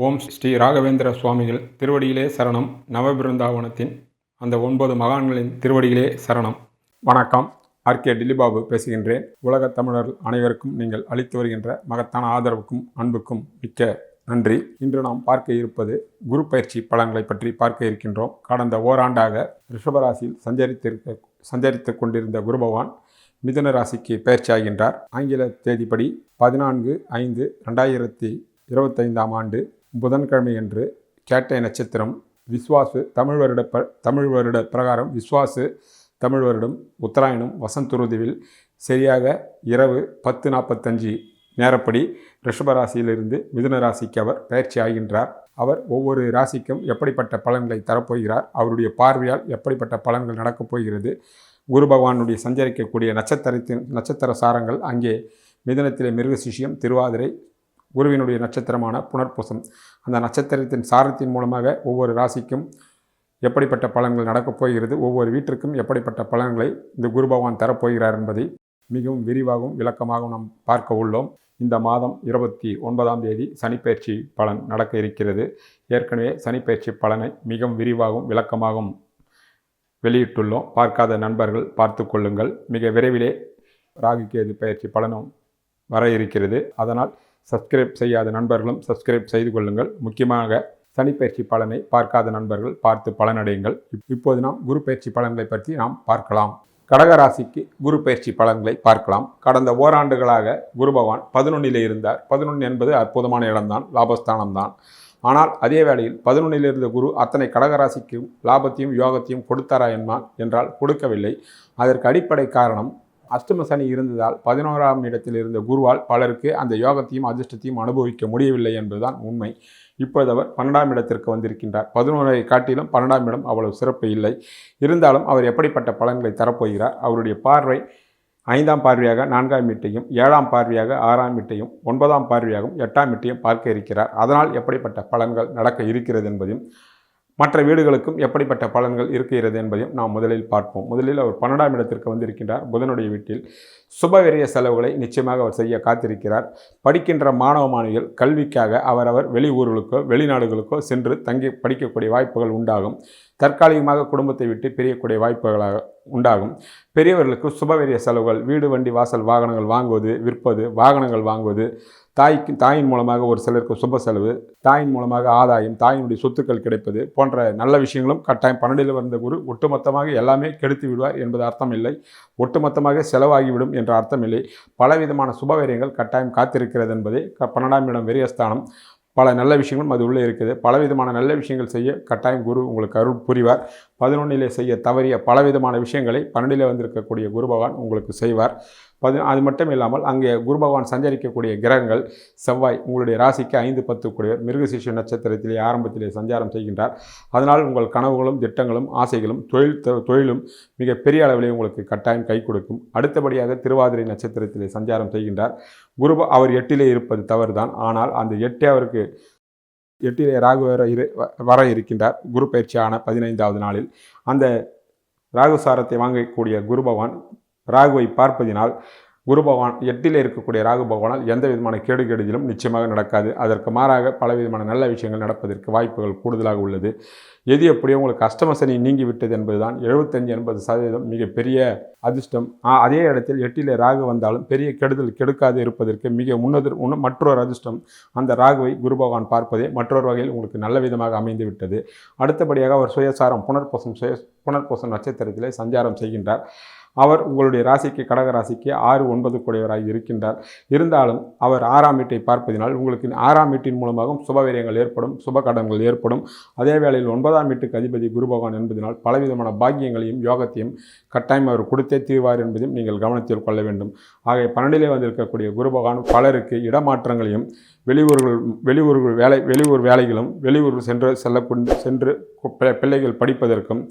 ஓம் ஸ்ரீ ராகவேந்திர சுவாமிகள் திருவடியிலே சரணம். நவபிருந்தாவனத்தின் அந்த ஒன்பது மகான்களின் திருவடியிலே சரணம். வணக்கம். ஆர்கே டில்லிபாபு பேசுகின்றேன். உலகத் தமிழர்கள் அனைவருக்கும் நீங்கள் அளித்து வருகின்ற மகத்தான ஆதரவுக்கும் அன்புக்கும் மிக்க நன்றி. இன்று நாம் பார்க்க இருப்பது குரு பயிற்சி பலன்களை பற்றி பார்க்க இருக்கின்றோம். கடந்த ஓராண்டாக ரிஷபராசியில் சஞ்சரித்திருக்க சஞ்சரித்து கொண்டிருந்த குரு பகவான் மிதுன ராசிக்கு பயிற்சியாகின்றார் ஆங்கில தேதிப்படி பதினான்கு ஐந்து ரெண்டாயிரத்தி இருபத்தைந்தாம் ஆண்டு புதன்கிழமையன்று கேட்டை நட்சத்திரம் விஸ்வாசு தமிழ் வருட ப தமிழ் வருட பிரகாரம் விஸ்வாசு தமிழ் வருடம் உத்தராயணம் வசந்துருதுவில் சரியாக இரவு பத்து நாற்பத்தஞ்சு நேரப்படி ரிஷபராசியிலிருந்து மிதுன ராசிக்கு அவர் பயிற்சி ஆகின்றார். அவர் ஒவ்வொரு ராசிக்கும் எப்படிப்பட்ட பலன்களை தரப்போகிறார் அவருடைய பார்வையால் எப்படிப்பட்ட பலன்கள் நடக்கப் போகிறது குரு பகவானுடைய சஞ்சரிக்கக்கூடிய நட்சத்திரத்தின் நட்சத்திர சாரங்கள் அங்கே மிதனத்திலே மிருகசிஷியம் திருவாதிரை குருவினுடைய நட்சத்திரமான புனர்பூசம். அந்த நட்சத்திரத்தின் சாரத்தின் மூலமாக ஒவ்வொரு ராசிக்கும் எப்படிப்பட்ட பலன்கள் நடக்கப் போகிறது ஒவ்வொரு வீட்டிற்கும் எப்படிப்பட்ட பலன்களை இந்த குரு பகவான் தரப்போகிறார் என்பதை மிகவும் விரிவாகவும் விளக்கமாகவும் நாம் பார்க்க உள்ளோம். இந்த மாதம் இருபத்தி ஒன்பதாம் தேதி சனிப்பயிற்சி பலன் நடக்க இருக்கிறது. ஏற்கனவே சனிப்பயிற்சி பலனை மிகவும் விரிவாகவும் விளக்கமாகவும் வெளியிட்டுள்ளோம். பார்க்காத நண்பர்கள் பார்த்து கொள்ளுங்கள். மிக விரைவிலே ராகு கேது பயிற்சி பலனும் வர இருக்கிறது. அதனால் சப்ஸ்கிரைப் செய்யாத நண்பர்களும் சப்ஸ்கிரைப் செய்து கொள்ளுங்கள். முக்கியமாக சனிப்பயிற்சி பலனை பார்க்காத நண்பர்கள் பார்த்து பலனடையுங்கள். இப்- இப்போது நாம் குரு பயிற்சி பலன்களை பற்றி நாம் பார்க்கலாம். கடகராசிக்கு குரு பயிற்சி பலன்களை பார்க்கலாம். கடந்த ஓராண்டுகளாக குரு பகவான் பதினொன்னிலே இருந்தார். பதினொன்று என்பது அற்புதமான இடம்தான் லாபஸ்தானம் தான் ஆனால் அதே வேளையில் பதினொன்னில் இருந்த குரு அத்தனை கடகராசிக்கும் லாபத்தையும் யோகத்தையும் கொடுத்தாரா என்றால் கொடுக்கவில்லை. அதற்கு அடிப்படை காரணம் அஷ்டம சனி இருந்ததால் பதினோராம் இடத்தில் இருந்த குருவால் பலருக்கு அந்த யோகத்தையும் அதிர்ஷ்டத்தையும் அனுபவிக்க முடியவில்லை என்பதுதான் உண்மை. இப்போது அவர் பன்னெண்டாம் இடத்திற்கு வந்திருக்கின்றார். பதினோரை காட்டிலும் பன்னெண்டாம் இடம் அவ்வளவு சிறப்பு இல்லை. இருந்தாலும் அவர் எப்படிப்பட்ட பலன்களை தரப்போகிறார்? அவருடைய பார்வை ஐந்தாம் பார்வையாக நான்காம் வீட்டையும் ஏழாம் பார்வையாக ஆறாம் வீட்டையும் ஒன்பதாம் பார்வையாகவும் எட்டாம் வீட்டையும் பார்க்க இருக்கிறார். அதனால் எப்படிப்பட்ட பலன்கள் நடக்க இருக்கிறது என்பதையும் மற்ற வீடுகளுக்கும் எப்படிப்பட்ட பலன்கள் இருக்கிறது என்பதையும் நாம் முதலில் பார்ப்போம். முதலில் அவர் பன்னெண்டாம் இடத்திற்கு வந்திருக்கின்றார். புதனுடைய வீட்டில் சுபவிரிய செலவுகளை நிச்சயமாக அவர் செய்ய காத்திருக்கிறார். படிக்கின்ற மாணவ மாணவிகள் கல்விக்காக அவரவர் வெளி ஊர்களுக்கோ வெளிநாடுகளுக்கோ சென்று தங்கி படிக்கக்கூடிய வாய்ப்புகள் உண்டாகும். தற்காலிகமாக குடும்பத்தை விட்டு பிரியக்கூடிய வாய்ப்புகளாக உண்டாகும். பெரியவர்களுக்கு சுபவெரிய செலவுகள் வீடு வண்டி வாசல் வாகனங்கள் வாங்குவது விற்பது வாகனங்கள் வாங்குவது தாய்க்கு தாயின் மூலமாக ஒரு சிலருக்கு சுப செலவு தாயின் மூலமாக ஆதாயம் தாயினுடைய சொத்துக்கள் கிடைப்பது போன்ற நல்ல விஷயங்களும் கட்டாயம் பன்னெண்டில் வந்த குரு ஒட்டுமொத்தமாக எல்லாமே கெடுத்து விடுவார் என்பது அர்த்தம் இல்லை. ஒட்டுமொத்தமாக செலவாகிவிடும் என்ற அர்த்தம் இல்லை. பலவிதமான சுபவீரியங்கள் கட்டாயம் காத்திருக்கிறது என்பதே பன்னெண்டாம் இடம் வெறியஸ்தானம் பல நல்ல விஷயங்களும் அது உள்ளே இருக்குது. பலவிதமான நல்ல விஷயங்கள் செய்ய கட்டாயம் குரு உங்களுக்கு அருள் புரிவார். பதினொன்றிலே செய்ய தவறிய பலவிதமான விஷயங்களை பன்னெண்டிலே வந்திருக்கக்கூடிய குரு பகவான் உங்களுக்கு செய்வார். பதி அது மட்டும் இல்லாமல் அங்கே குரு பகவான் சஞ்சரிக்கக்கூடிய கிரகங்கள் செவ்வாய் உங்களுடைய ராசிக்கு ஐந்து பத்து கூடிய மிருகசிஷ நட்சத்திரத்திலே ஆரம்பத்திலே சஞ்சாரம் செய்கின்றார். அதனால் உங்கள் கனவுகளும் திட்டங்களும் ஆசைகளும் தொழில் தொழிலும் மிக பெரிய அளவிலே உங்களுக்கு கட்டாயம் கை கொடுக்கும். அடுத்தபடியாக திருவாதிரை நட்சத்திரத்திலே சஞ்சாரம் செய்கின்றார். குரு அவர் எட்டிலே இருப்பது தவறுதான். ஆனால் அந்த எட்டே அவருக்கு எட்டிலே ராகு வர இரு வ- வர இருக்கின்றார். குரு பயிற்சியான பதினைந்தாவது நாளில். அந்த ராகு சாரத்தை வாங்கக்கூடிய குரு பகவான் ராகுவை பார்ப்பதினால் குரு பகவான் எட்டில் இருக்கக்கூடிய ராகு பகவானால் எந்த விதமான கேடு கெடுதலும் நிச்சயமாக நடக்காது. அதற்கு மாறாக பல விதமான நல்ல விஷயங்கள் நடப்பதற்கு வாய்ப்புகள் கூடுதலாக உள்ளது. எது எப்படியோ உங்களுக்கு அஷ்டமசனி நீங்கிவிட்டது நீங்கி விட்டது என்பதுதான். எழுபத்தஞ்சு எண்பது சதவீதம் மிகப்பெரிய அதிர்ஷ்டம். அதே இடத்தில் எட்டிலே ராகு வந்தாலும் பெரிய கெடுதல் கெடுக்காது இருப்பதற்கு மிக முன்னதிர் மற்றொரு அதிர்ஷ்டம் அந்த ராகுவை குரு பகவான் பார்ப்பதே மற்றொரு வகையில் உங்களுக்கு நல்ல விதமாக அமைந்து விட்டது. அடுத்தபடியாக அவர் சுயசாரம் புனர்பூசம் சுய புனர்பூசம் நட்சத்திரத்திலே சஞ்சாரம் செய்கின்றார். அவர் உங்களுடைய ராசிக்கு கடக ராசிக்கு ஆறு ஒன்பது கூடியவராக இருக்கின்றார். இருந்தாலும் அவர் ஆறாம் வீட்டை பார்ப்பதினால் உங்களுக்கு ஆறாம் வீட்டின் மூலமாகவும் சுபவீரியங்கள் ஏற்படும் சுப கடன்கள் ஏற்படும். அதே வேளையில் ஒன்பதாம் வீட்டுக்கு அதிபதி குரு பகவான் என்பதனால் பலவிதமான பாக்கியங்களையும் யோகத்தையும் கட்டாயம் அவர் கொடுத்தே தீர்வார் என்பதையும் நீங்கள் கவனத்தில் கொள்ள வேண்டும். ஆகிய பன்னெண்டிலே வந்திருக்கக்கூடிய குரு பகவான் பலருக்கு இடமாற்றங்களையும் வெளியூர்கள் வெளியூர்கள் வேலை வெளியூர் வேலைகளும் வெளியூர் சென்று செல்லக்கொண்டு சென்று பி- பிள்ளைகள் படிப்பதற்கும்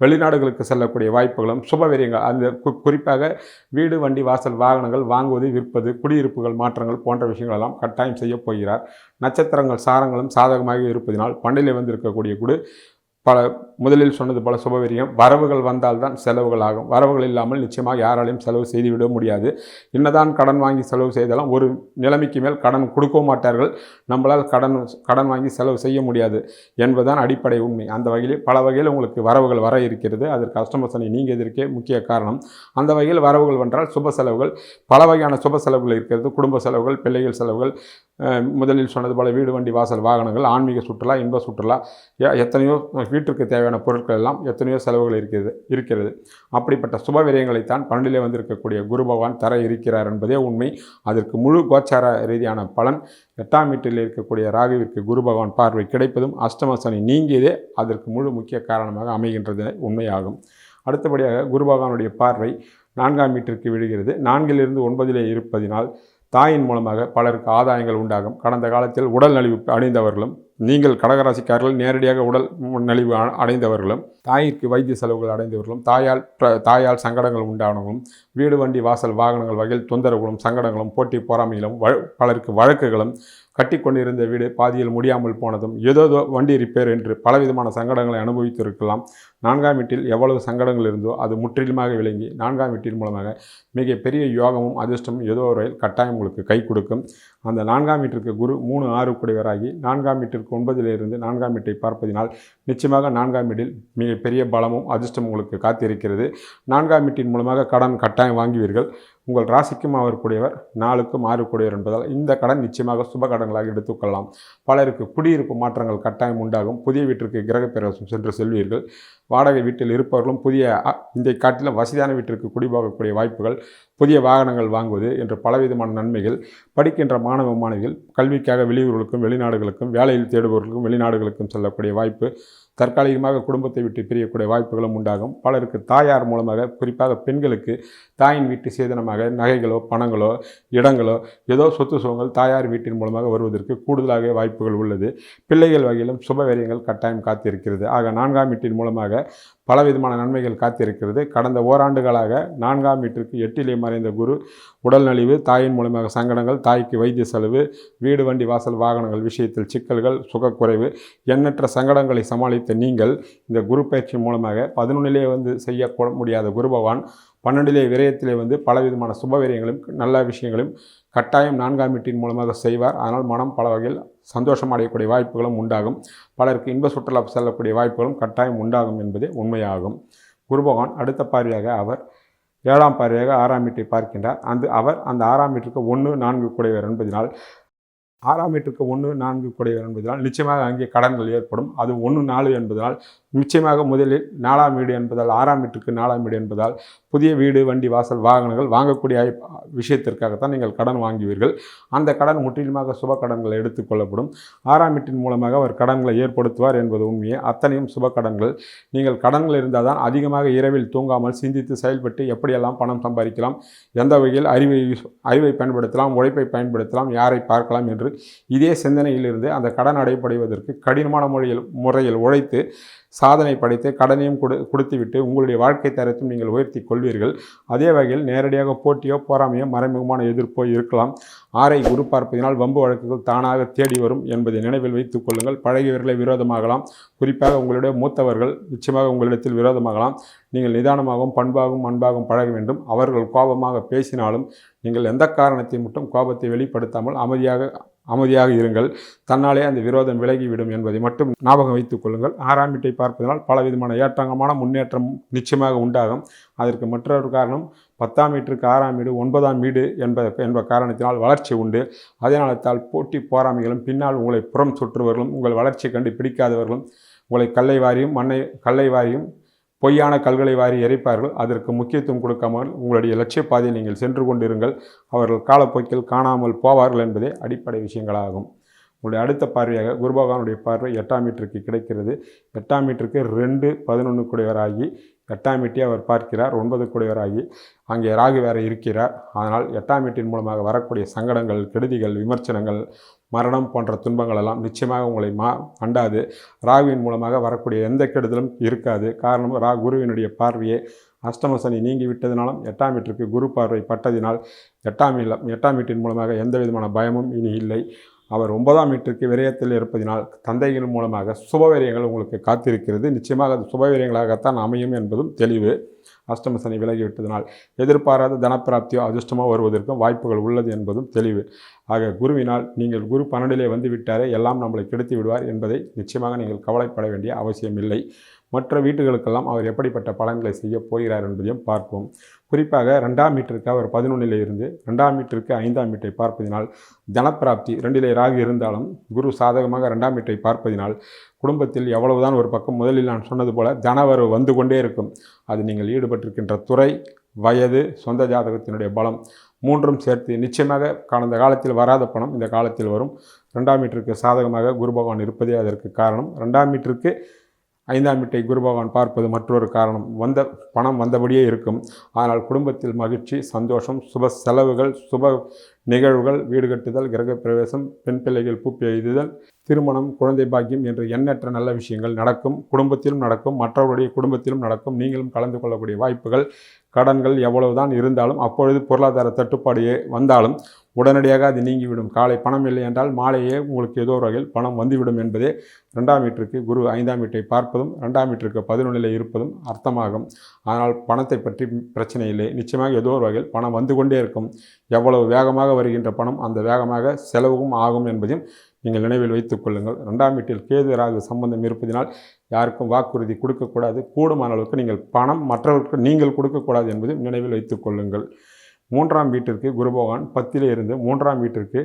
வெளிநாடுகளுக்கு செல்லக்கூடிய வாய்ப்புகளும் சுபவீரியங்கள். அந்த குறிப்பாக வீடு வண்டி வாசல் வாகனங்கள் வாங்குவது விற்பது குடியிருப்புகள் மாற்றங்கள் போன்ற விஷயங்கள் எல்லாம் கட்டாயம் செய்யப் போகிறார். நட்சத்திரங்கள் சாரங்களும் சாதகமாக இருப்பதினால் பண்டிலே வந்திருக்கக்கூடிய குடு பல முதலில் சொன்னது போல சுபவீரியம். வரவுகள் வந்தால்தான் செலவுகள் ஆகும். வரவுகள் இல்லாமல் நிச்சயமாக யாராலையும் செலவு செய்துவிட முடியாது. என்னதான் கடன் வாங்கி செலவு செய்தாலும் ஒரு நிலைமைக்கு மேல் கடன் கொடுக்கவும் மாட்டார்கள். நம்மளால் கடன் கடன் வாங்கி செலவு செய்ய முடியாது என்பதுதான் அடிப்படை உண்மை. அந்த வகையில் பல வகையில் உங்களுக்கு வரவுகள் வர இருக்கிறது. அதற்கு அஷ்டமசனை நீங்கள் எதிர்க்கே முக்கிய காரணம். அந்த வகையில் வரவுகள் வென்றால் சுப செலவுகள் பல வகையான சுப செலவுகள் இருக்கிறது. குடும்ப செலவுகள் பிள்ளைகள் செலவுகள் முதலில் சொன்னது போல வீடு வண்டி வாசல் வாகனங்கள் ஆன்மீக சுற்றுலா இன்ப சுற்றுலா எத்தனையோ வீட்டிற்கு தேவையான பொருட்கள் எல்லாம் எத்தனையோ செலவுகள் இருக்கிறது இருக்கிறது. அப்படிப்பட்ட சுப விரயங்களைத்தான் பன்னெண்டிலே வந்திருக்கக்கூடிய குரு பகவான் தர இருக்கிறார் என்பதே உண்மை. அதற்கு முழு கோச்சார ரீதியான பலன் எட்டாம் வீட்டில் இருக்கக்கூடிய ராகுவிற்கு குரு பகவான் பார்வை கிடைப்பதும் அஷ்டமசனி நீங்கியதே அதற்கு முழு முக்கிய காரணமாக அமைகின்றது உண்மையாகும். அடுத்தபடியாக குரு பகவானுடைய பார்வை நான்காம் வீட்டிற்கு விழுகிறது. நான்கிலிருந்து ஒன்பதிலே இருப்பதினால் தாயின் மூலமாக பலருக்கு ஆதாயங்கள் உண்டாகும். கடந்த காலத்தில் உடல் நலிவு அடைந்தவர்களும் நீங்கள் கடகராசிக்காரர்கள் நேரடியாக உடல் நலிவு அடைந்தவர்களும் தாயிற்கு வைத்திய செலவுகள் அடைந்தவர்களும் தாயால் தாயால் சங்கடங்கள் உண்டானவர்களும் வீடு வண்டி வாசல் வாகனங்கள் வகையில் தொந்தரவுகளும் சங்கடங்களும் போட்டி பொறாமைகளும் வழ பலருக்கு வழக்குகளும் கட்டிக்கொண்டிருந்த வீடு பாதியில் முடியாமல் போனதும் ஏதோ ஏதோ வண்டி ரிப்பேர் என்று பலவிதமான சங்கடங்களை அனுபவித்திருக்கலாம். நான்காம் வீட்டில் எவ்வளவு சங்கடங்கள் இருந்தோ அது முற்றிலுமாக விளங்கி நான்காம் வீட்டின் மூலமாக மிக பெரிய யோகமும் அதிர்ஷ்டமும் ஏதோ ஒரு கட்டாயம் உங்களுக்கு கை கொடுக்கும். அந்த நான்காம் வீட்டிற்கு குரு மூணு ஆறு குடைவராகி நான்காம் வீட்டிற்கு ஒன்பதிலிருந்து நான்காம் வீட்டை பார்ப்பதினால் நிச்சயமாக நான்காம் வீட்டில் மிக பெரிய பலமும் அதிர்ஷ்டம் உங்களுக்கு காத்திருக்கிறது. நான்காம் வீட்டின் மூலமாக கடன் கட்டாயம் வாங்குவீர்கள். உங்கள் ராசிக்கும் அவர் கூடியவர் நாளுக்கும் ஆறு கூடியவர் என்பதால் இந்த கடன் நிச்சயமாக சுப கடன்களாக எடுத்துக்கொள்ளலாம். பலருக்கு குடியிருப்பு மாற்றங்கள் கட்டாயம் உண்டாகும். புதிய வீட்டிற்கு கிரகப்பிரவேசம் சென்று செல்வீர்கள். வாடகை வீட்டில் இருப்பவர்களும் புதிய இந்த இதை காட்டிலும் வசதியான வீட்டிற்கு குடிபோகக்கூடிய வாய்ப்புகள் புதிய வாகனங்கள் வாங்குவது என்று பலவிதமான நன்மைகள். படிக்கின்ற மாணவ மாணவிகள் கல்விக்காக வெளியூர்களுக்கும் வெளிநாடுகளுக்கும் வேலையில் தேடுபவர்களுக்கும் வெளிநாடுகளுக்கும் செல்லக்கூடிய வாய்ப்பு தற்காலிகமாக குடும்பத்தை விட்டு பிரியக்கூடிய வாய்ப்புகளும் உண்டாகும். பலருக்கு தாயார் மூலமாக குறிப்பாக பெண்களுக்கு தாயின் வீட்டு சேதனமாக நகைகளோ பணங்களோ இடங்களோ ஏதோ சொத்து சுகங்கள் தாயார் வீட்டின் மூலமாக வருவதற்கு கூடுதலாக வாய்ப்புகள் உள்ளது. பிள்ளைகள் வகையிலும் சுபவரியங்கள் கட்டாயம் காத்திருக்கிறது. ஆக நான்காம் வீட்டின் மூலமாக பலவிதமான நன்மைகள் காத்திருக்கிறது. கடந்த ஓராண்டுகளாக நான்காம் வீட்டிற்கு எட்டிலே மறைந்த குரு உடல் நலிவு தாயின் மூலமாக சங்கடங்கள் தாய்க்கு வைத்திய செலவு வீடு வண்டி வாசல் வாகனங்கள் விஷயத்தில் சிக்கல்கள் சுகக்குறைவு எண்ணற்ற சங்கடங்களை சமாளித்த நீங்கள் இந்த குரு பயிற்சி மூலமாக பதினொன்னிலே வந்து செய்ய முடியாத குரு பகவான் பன்னெண்டிலே விரயத்திலே வந்து பலவிதமான சுப விரயங்களும் நல்ல விஷயங்களும் கட்டாயம் நான்காம் வீட்டின் மூலமாக செய்வார். அதனால் மனம் பல வகையில் சந்தோஷம் அடையக்கூடிய வாய்ப்புகளும் உண்டாகும். பலருக்கு இன்ப சுற்றுலா செல்லக்கூடிய வாய்ப்புகளும் கட்டாயம் உண்டாகும் என்பதே உண்மையாகும். குருபகவான் அடுத்த பார்வையாக அவர் ஏழாம் பார்வையாக ஆறாம் வீட்டை பார்க்கின்றார். அந்த அவர் அந்த ஆறாம் வீட்டிற்கு ஒன்று நான்கு குடைவர் என்பதனால் ஆறாம் வீட்டுக்கு ஒன்று நான்கு குடைவர் என்பதனால் நிச்சயமாக அங்கே கடன்கள் ஏற்படும். அது ஒன்று நாலு என்பதனால் நிச்சயமாக முதலில் நாலாம் வீடு என்பதால் ஆறாம் வீட்டுக்கு நாலாம் வீடு என்பதால் புதிய வீடு வண்டி வாசல் வாகனங்கள் வாங்கக்கூடிய விஷயத்திற்காகத்தான் நீங்கள் கடன் வாங்குவீர்கள். அந்த கடன் முற்றிலுமாக சுப கடன்கள் எடுத்துக்கொள்ளப்படும் ஆறாம் வீட்டின் மூலமாக அவர் கடன்களை ஏற்படுத்துவார் என்பது உண்மையே. அத்தனையும் சுப கடன்கள். நீங்கள் கடன்கள் இருந்தால் தான் அதிகமாக இரவில் தூங்காமல் சிந்தித்து செயல்பட்டு எப்படியெல்லாம் பணம் சம்பாதிக்கலாம் எந்த வகையில் அறிவை அறிவை பயன்படுத்தலாம் உழைப்பை பயன்படுத்தலாம் யாரை பார்க்கலாம் என்று இதே சிந்தனையிலிருந்து அந்த கடன் அடைப்படைவதற்கு கடினமான முறையில் முறையில் உழைத்து சாதனை படைத்து கடனையும் கொடு கொடுத்துவிட்டு உங்களுடைய வாழ்க்கை தரத்தையும் நீங்கள் உயர்த்தி கொள்வீர்கள். அதே வகையில் நேரடியாக போட்டியோ போராமையோ மறைமுகமான எதிர்ப்போ இருக்கலாம். ஆரை குரு பார்ப்பதினால் வம்பு வழக்குகள் தானாக தேடி வரும் என்பதை நினைவில் வைத்துக் கொள்ளுங்கள். பழகியவர்களை விரோதமாகலாம். குறிப்பாக உங்களுடைய மூத்தவர்கள் நிச்சயமாக உங்களிடத்தில் விரோதமாகலாம். நீங்கள் நிதானமாகவும் பண்பாகவும் அன்பாகவும் பழக வேண்டும். அவர்கள் கோபமாக பேசினாலும் நீங்கள் எந்த காரணத்தை மட்டும் கோபத்தை வெளிப்படுத்தாமல் அமைதியாக அமைதியாக இருங்கள். தன்னாலே அந்த விரோதம் விலகிவிடும் என்பதை மட்டும் ஞாபகம் வைத்துக் கொள்ளுங்கள். ஆறாம் வீட்டை பார்ப்பதனால் பலவிதமான ஏற்றங்கமான முன்னேற்றம் நிச்சயமாக உண்டாகும். அதற்கு மற்றொரு காரணம் பத்தாம் வீட்டிற்கு ஆறாம் வீடு ஒன்பதாம் வீடு என்ப என்ப காரணத்தினால் வளர்ச்சி உண்டு. அதனால்தால் போட்டி போராமைகளும் பின்னால் உங்களை புறம் சுற்றுவர்களும் உங்கள் வளர்ச்சியை கண்டு பிடிக்காதவர்களும் உங்களை கல்லை வாரியும் மண்ணை கல்லை வாரியும் பொய்யான கல்களை வாரி எரிப்பார்கள். அதற்கு முக்கியத்துவம் கொடுக்காமல் உங்களுடைய லட்சிய பாதையில் நீங்கள் சென்று கொண்டிருங்கள். அவர்கள் காலப்போக்கில் காணாமல் போவார்கள் என்பதே அடிப்படை விஷயங்களாகும். உங்களுடைய அடுத்த பார்வையாக குருபகவானுடைய பார்வை எட்டாம் மீட்டருக்கு கிடைக்கிறது. எட்டாம் மீட்டருக்கு ரெண்டு பதினொன்று குடையவராகி எட்டாம் வீட்டை அவர் பார்க்கிறார். ஒன்பது குடையவராகி அங்கே ராகு வேற இருக்கிறார். அதனால் எட்டாம் வீட்டின் மூலமாக வரக்கூடிய சங்கடங்கள் கெடுதிகள் விமர்சனங்கள் மரணம் போன்ற துன்பங்கள் எல்லாம் நிச்சயமாக உங்களை மா அண்டாது ராகுவின் மூலமாக வரக்கூடிய எந்த கெடுதலும் இருக்காது. காரணம் ரா குருவினுடைய பார்வையே அஷ்டம சனி நீங்கி விட்டதினாலும் எட்டாம் வீட்டிற்கு குரு பார்வை பட்டதினால் எட்டாம் இல்லம் எட்டாம் வீட்டின் மூலமாக எந்த விதமான பயமும் இனி இல்லை. அவர் ஒன்பதாம் வீட்டிற்கு விரயத்தில் இருப்பதினால் தந்தைகள் மூலமாக சுபவிரயங்கள் உங்களுக்கு காத்திருக்கிறது. நிச்சயமாக அது சுபவிரயங்களாகத்தான் அமையும் என்பதும் தெளிவு. அஷ்டம சனி விலகிவிட்டதனால் எதிர்பாராத தனப்பிராப்தியோ அதிர்ஷ்டமோ வருவதற்கும் வாய்ப்புகள் உள்ளது என்பதும் தெளிவு. ஆக குருவினால் நீங்கள் குரு பன்னெண்டிலே வந்து விட்டாரே எல்லாம் நம்மளை கெடுத்து விடுவார் என்பதை நிச்சயமாக நீங்கள் கவலைப்பட வேண்டிய அவசியமில்லை. மற்ற வீட்டுகளுக்கெல்லாம் அவர் எப்படிப்பட்ட பலன்களை செய்ய போகிறார் என்பதையும் பார்ப்போம். குறிப்பாக ரெண்டாம் மீட்டருக்கு அவர் பதினொன்றிலே இருந்து ரெண்டாம் மீட்டருக்கு ஐந்தாம் மீட்டை பார்ப்பதினால் தனப்பிராப்தி ரெண்டிலே ராகு இருந்தாலும் குரு சாதகமாக ரெண்டாம் மீட்டை பார்ப்பதினால் குடும்பத்தில் எவ்வளவுதான் ஒரு பக்கம் முதலில் நான் சொன்னது போல தனவரவு வந்து கொண்டே இருக்கும். அது நீங்கள் ஈடுபட்டிருக்கின்ற துறை வயது சொந்த ஜாதகத்தினுடைய பலம் மூன்றும் சேர்த்து நிச்சயமாக கடந்த காலத்தில் வராத பணம் இந்த காலத்தில் வரும். ரெண்டாம் மீட்டருக்கு சாதகமாக குரு பகவான் இருப்பதே அதற்கு காரணம். ரெண்டாம் மீட்டருக்கு ஐந்தாம் வீட்டை குரு பகவான் பார்ப்பது மற்றொரு காரணம். வந்த பணம் வந்தபடியே இருக்கும். ஆனால் குடும்பத்தில் மகிழ்ச்சி சந்தோஷம் சுப செலவுகள் சுப நிகழ்வுகள் வீடு கட்டுதல் கிரகப்பிரவேசம் பெண் பிள்ளைகள் பூப்பி எழுதுதல் திருமணம் குழந்தை பாக்கியம் என்று எண்ணற்ற நல்ல விஷயங்கள் நடக்கும். குடும்பத்திலும் நடக்கும். மற்றவருடைய குடும்பத்திலும் நடக்கும். நீங்களும் கலந்து கொள்ளக்கூடிய வாய்ப்புகள் கடன்கள் எவ்வளவுதான் இருந்தாலும் அப்பொழுது பொருளாதார தட்டுப்பாடு வந்தாலும் உடனடியாக அது நீங்கிவிடும். காலை பணம் இல்லை என்றால் மாலையே உங்களுக்கு ஏதோ ஒரு வகையில் பணம் வந்துவிடும் என்பதே ரெண்டாம் வீட்டிற்கு குரு ஐந்தாம் வீட்டை பார்ப்பதும் ரெண்டாம் வீட்டிற்கு பதினொன்றில் இருப்பதும் அர்த்தமாகும். ஆனால் பணத்தை பற்றி பிரச்சனை இல்லை. நிச்சயமாக ஏதோ ஒரு வகையில் பணம் வந்து கொண்டே இருக்கும். எவ்வளவு வேகமாக வருகின்ற பணம் அந்த வேகமாக செலவும் ஆகும் என்பதையும் நீங்கள் நினைவில் வைத்துக் கொள்ளுங்கள். ரெண்டாம் வீட்டில் கேது ராகு சம்பந்தம் இருப்பதினால் யாருக்கும் வாக்குறுதி கொடுக்கக்கூடாது. கூடுமான அளவுக்கு நீங்கள் பணம் மற்றவர்களுக்கு நீங்கள் கொடுக்கக்கூடாது என்பதை நினைவில் வைத்துக் கொள்ளுங்கள். மூன்றாம் வீட்டிற்கு குரு பகவான் பத்திலே இருந்து மூன்றாம் வீட்டிற்கு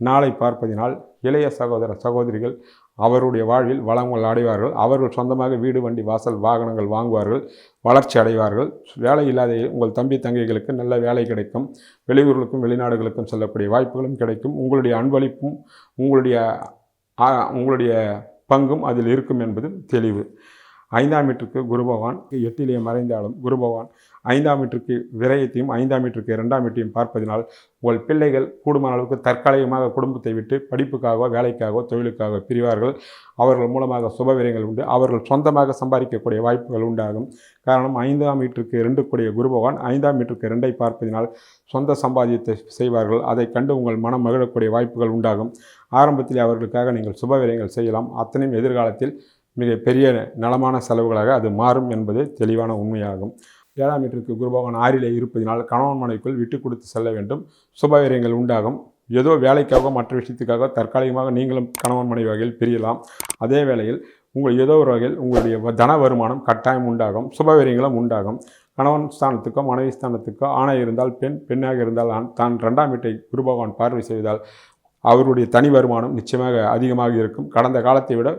நாளை பார்ப்பதினால் இளைய சகோதர சகோதரிகள் அவருடைய வாழ்வில் வளங்கள் அடைவார்கள். அவர்கள் சொந்தமாக வீடு வண்டி வாசல் வாகனங்கள் வாங்குவார்கள். வளர்ச்சி அடைவார்கள். வேலை இல்லாத உங்கள் தம்பி தங்கைகளுக்கு நல்ல வேலை கிடைக்கும். வெளியூர்களுக்கும் வெளிநாடுகளுக்கும் செல்லக்கூடிய வாய்ப்புகளும் கிடைக்கும். உங்களுடைய அன்பளிப்பும் உங்களுடைய உங்களுடைய பங்கும் அதில் இருக்கும் என்பது தெளிவு. ஐந்தாம் வீட்டுக்கு குரு பகவான் எட்டிலே மறைந்தாலும் குரு பகவான் ஐந்தாம் மீட்டருக்கு விரயத்தையும் ஐந்தாம் மீட்டருக்கு இரண்டாம் வீட்டையும் பார்ப்பதினால் உங்கள் பிள்ளைகள் கூடுமான அளவுக்கு தற்காலிகமாக குடும்பத்தை விட்டு படிப்புக்காகவோ வேலைக்காகவோ தொழிலுக்காக பிரிவார்கள். அவர்கள் மூலமாக சுப விரயங்கள் உண்டு. அவர்கள் சொந்தமாக சம்பாதிக்கக்கூடிய வாய்ப்புகள் உண்டாகும். காரணம் ஐந்தாம் வீட்டிற்கு இரண்டு கூடிய குரு பகவான் ஐந்தாம் வீட்டிற்கு இரண்டை பார்ப்பதினால் சொந்த சம்பாதியத்தை செய்வார்கள். அதை கண்டு உங்கள் மனம் மகிழக்கூடிய வாய்ப்புகள் உண்டாகும். ஆரம்பத்தில் அவர்களுக்காக நீங்கள் சுப விரயங்கள் செய்யலாம். அத்தனையும் எதிர்காலத்தில் மிக பெரிய நலமான செலவுகளாக அது மாறும் என்பது தெளிவான உண்மையாகும். ஏழாம் வீட்டிற்கு குருபகவான் ஆறிலே இருப்பதினால் கணவன் மனைவிக்குள் விட்டு கொடுத்து செல்ல வேண்டும். சுபவீரியங்கள் உண்டாகும். ஏதோ வேலைக்காக மற்ற விஷயத்துக்காக தற்காலிகமாக நீங்களும் கணவன் மனைவி வகையில் பிரியலாம். அதே வேளையில் உங்கள் ஏதோ ஒரு வகையில் உங்களுடைய தன வருமானம் கட்டாயம் உண்டாகும். சுபவீரியங்களும் உண்டாகும். கணவன் ஸ்தானத்துக்கோ மனைவி ஸ்தானத்துக்கோ ஆணை இருந்தால் பெண் பெண்ணாக இருந்தால் ஆண். தான் ரெண்டாம் வீட்டை குரு பகவான் பார்வை செய்தால் அவருடைய தனி வருமானம் நிச்சயமாக அதிகமாக இருக்கும். கடந்த காலத்தை விட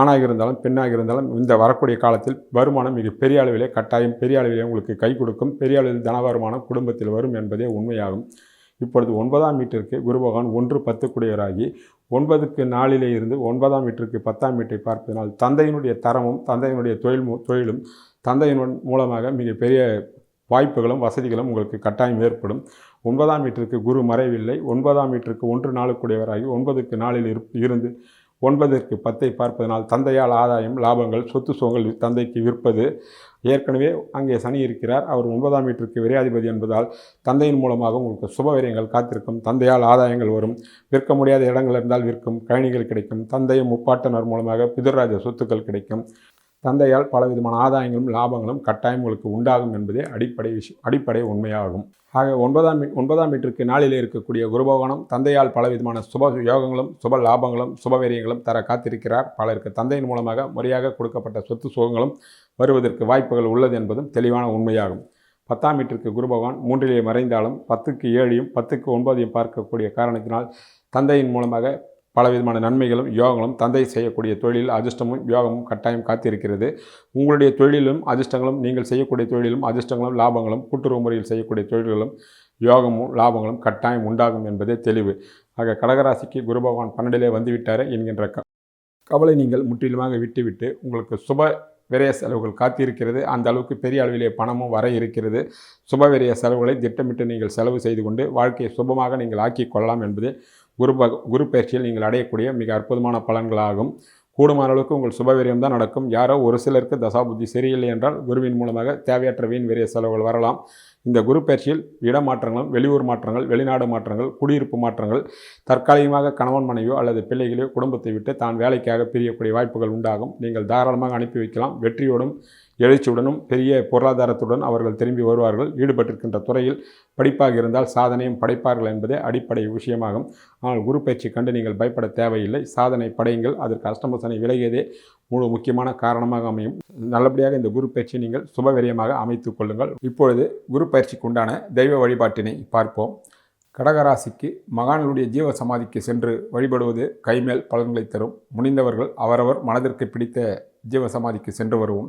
ஆணாக இருந்தாலும் பெண்ணாக இருந்தாலும் இந்த வரக்கூடிய காலத்தில் வருமானம் மிக பெரிய அளவிலே கட்டாயம் பெரிய அளவிலே உங்களுக்கு கை கொடுக்கும். பெரிய அளவில் தன வருமானம் குடும்பத்தில் வரும் என்பதே உண்மையாகும். இப்பொழுது ஒன்பதாம் வீட்டிற்கு குரு பகவான் ஒன்று பத்துக்குடையவராகி ஒன்பதுக்கு நாளிலே இருந்து ஒன்பதாம் வீட்டிற்கு பத்தாம் வீட்டை பார்ப்பதனால் தந்தையினுடைய தரமும் தந்தையினுடைய தொழில் தொழிலும் தந்தையின் மூலமாக மிகப்பெரிய வாய்ப்புகளும் வசதிகளும் உங்களுக்கு கட்டாயம் ஏற்படும். ஒன்பதாம் வீட்டிற்கு குரு மறைவில்லை. ஒன்பதாம் வீட்டிற்கு ஒன்று நாளுக்குடையவராகி ஒன்பதுக்கு நாளில் இருந்து ஒன்பதற்கு பத்தை பார்ப்பதனால் தந்தையால் ஆதாயம் லாபங்கள் சொத்து சுகங்கள் தந்தைக்கு விற்பது. ஏற்கனவே அங்கே சனி இருக்கிறார். அவர் ஒன்பதாம் வீட்டிற்கு விரையாதிபதி என்பதால் தந்தையின் மூலமாக உங்களுக்கு சுபவிரியங்கள் காத்திருக்கும். தந்தையால் ஆதாயங்கள் வரும். விற்க முடியாத இடங்கள் இருந்தால் விற்கும். கழனிகள் கிடைக்கும். தந்தையும் முப்பாட்டனர் மூலமாக பிதர்ராஜ சொத்துக்கள் கிடைக்கும். தந்தையால் பலவிதமான ஆதாயங்களும் லாபங்களும் கட்டாயம் உங்களுக்கு உண்டாகும் என்பதே அடிப்படை விஷயம் அடிப்படை உண்மையாகும். ஆக ஒன்பதாம் ஒன்பதாம் வீட்டிற்கு நாளிலே இருக்கக்கூடிய குருபகவானம் தந்தையால் பலவிதமான சுப யோகங்களும் சுப லாபங்களும் சுபவீரியங்களும் தர காத்திருக்கிறார். பலருக்கு தந்தையின் மூலமாக முறையாக கொடுக்கப்பட்ட சொத்து சுகங்களும் வருவதற்கு வாய்ப்புகள் உள்ளது என்பதும் தெளிவான உண்மையாகும். பத்தாம் வீட்டிற்கு குருபகவான் மூன்றிலே மறைந்தாலும் பத்துக்கு ஏழையும் பத்துக்கு ஒன்பதையும் பார்க்கக்கூடிய காரணத்தினால் தந்தையின் மூலமாக பலவிதமான நன்மைகளும் யோகங்களும் தந்தை செய்யக்கூடிய தொழிலில் அதிர்ஷ்டமும் யோகமும் கட்டாயம் காத்திருக்கிறது. உங்களுடைய தொழிலும் அதிர்ஷ்டங்களும் நீங்கள் செய்யக்கூடிய தொழிலும் அதிர்ஷ்டங்களும் லாபங்களும் கூட்டுறவு முறையில் செய்யக்கூடிய தொழில்களும் யோகமும் லாபங்களும் கட்டாயம் உண்டாகும் என்பதே தெளிவு. ஆக கடகராசிக்கு குரு பகவான் பன்னெண்டிலே வந்துவிட்டார் என்கின்ற க கவலை நீங்கள் முற்றிலுமாக விட்டுவிட்டு உங்களுக்கு சுப விரைய செலவுகள் காத்திருக்கிறது. அந்த அளவுக்கு பெரிய அளவிலே பணமும் வர இருக்கிறது. சுப விரைய செலவுகளை திட்டமிட்டு நீங்கள் செலவு செய்து கொண்டு வாழ்க்கையை சுபமாக நீங்கள் ஆக்கிக் கொள்ளலாம் என்பது குரு ப குரு பயிற்சியில் நீங்கள் அடையக்கூடிய மிக அற்புதமான பலன்களாகும். கூடுமான அளவுக்கு உங்கள் சுபவீரியம் தான் நடக்கும். யாரோ ஒரு சிலருக்கு தசாபுத்தி சரியில்லை என்றால் குருவின் மூலமாக தேவையற்ற வீண் விரைய செலவுகள் வரலாம். இந்த குரு பயிற்சியில் இடமாற்றங்களும் வெளியூர் மாற்றங்கள் வெளிநாடு மாற்றங்கள் குடியிருப்பு மாற்றங்கள் தற்காலிகமாக கணவன் மனைவியோ அல்லது பிள்ளைகளையோ குடும்பத்தை விட்டு தான் வேலைக்காக பிரியக்கூடிய வாய்ப்புகள் உண்டாகும். நீங்கள் தாராளமாக அனுப்பி வைக்கலாம். வெற்றியோடும் எழுச்சியுடனும் பெரிய பொருளாதாரத்துடன் அவர்கள் திரும்பி வருவார்கள். ஈடுபட்டிருக்கின்ற துறையில் படிப்பாக இருந்தால் சாதனையும் படைப்பார்கள் என்பதே அடிப்படை விஷயமாகும். ஆனால் குரு பயிற்சி கண்டு நீங்கள் பயப்பட தேவையில்லை. சாதனை படையுங்கள். அதற்கு அஷ்டமசனை விலகியதே முழு முக்கியமான காரணமாக அமையும். நல்லபடியாக இந்த குரு பயிற்சியை நீங்கள் சுபவரியமாக அமைத்துக் கொள்ளுங்கள். இப்பொழுது குரு பயிற்சிக்கு உண்டான தெய்வ வழிபாட்டினை பார்ப்போம். கடகராசிக்கு மகான்களுடைய ஜீவ சமாதிக்கு சென்று வழிபடுவது கைமேல் பலன்களை தரும். முனிந்தவர்கள் அவரவர் மனதிற்கு பிடித்த ஜீவ சமாதிக்கு சென்று வருவோம்.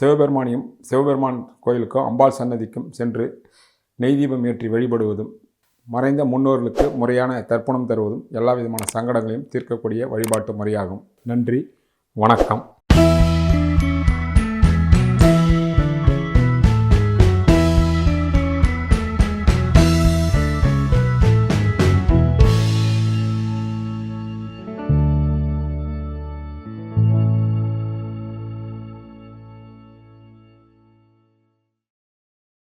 சிவபெருமானையும் சிவபெருமான் கோயிலுக்கும் அம்பாள் சன்னதிக்கும் சென்று நெய் தீபம் ஏற்றி வழிபடுவதும் மறைந்த முன்னோர்களுக்கு முறையான தர்ப்பணம் தருவதும் எல்லா விதமான சங்கடங்களையும் தீர்க்கக்கூடிய வழிபாட்டு முறையாகும். நன்றி வணக்கம்.